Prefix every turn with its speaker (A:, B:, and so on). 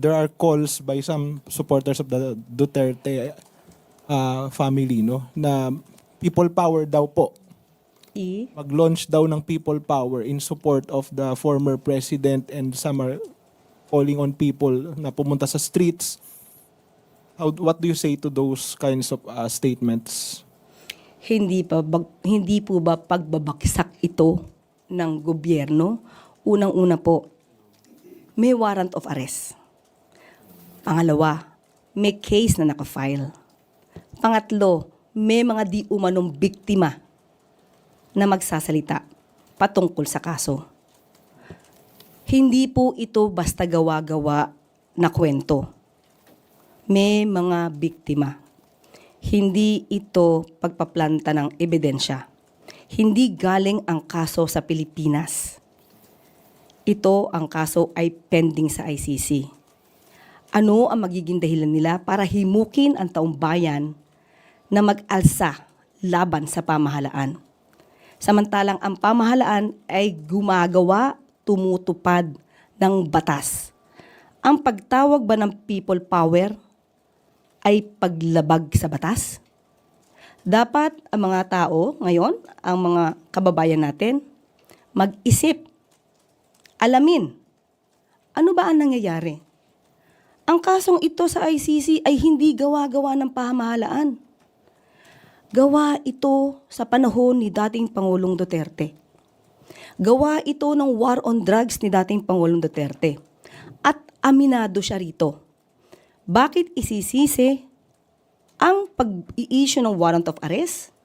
A: There are calls by some supporters of the Duterte uh, family no na people power daw po
B: I,
A: mag-launch daw ng people power in support of the former president and some are calling on people na pumunta sa streets. How, what do you say to those kinds of uh, statements?
B: hindi pa bag, hindi po ba pagbabaksak ito ng gobyerno? Unang-una po, may warrant of arrest. Pangalawa, may case na nakafile. Pangatlo, may mga di umanong biktima na magsasalita patungkol sa kaso. Hindi po ito basta gawa-gawa na kwento. May mga biktima. Hindi ito pagpaplanta ng ebidensya. Hindi galing ang kaso sa Pilipinas. Ito ang kaso ay pending sa ICC. Ano ang magiging dahilan nila para himukin ang taong bayan na mag-alsa laban sa pamahalaan? Samantalang ang pamahalaan ay gumagawa, tumutupad ng batas. Ang pagtawag ba ng people power ay paglabag sa batas? Dapat ang mga tao ngayon, ang mga kababayan natin, mag-isip, alamin, ano ba ang nangyayari? Ang kasong ito sa ICC ay hindi gawa-gawa ng pamahalaan. Gawa ito sa panahon ni dating Pangulong Duterte. Gawa ito ng war on drugs ni dating Pangulong Duterte. At aminado siya rito. Bakit isisisi ang pag-i-issue ng warrant of arrest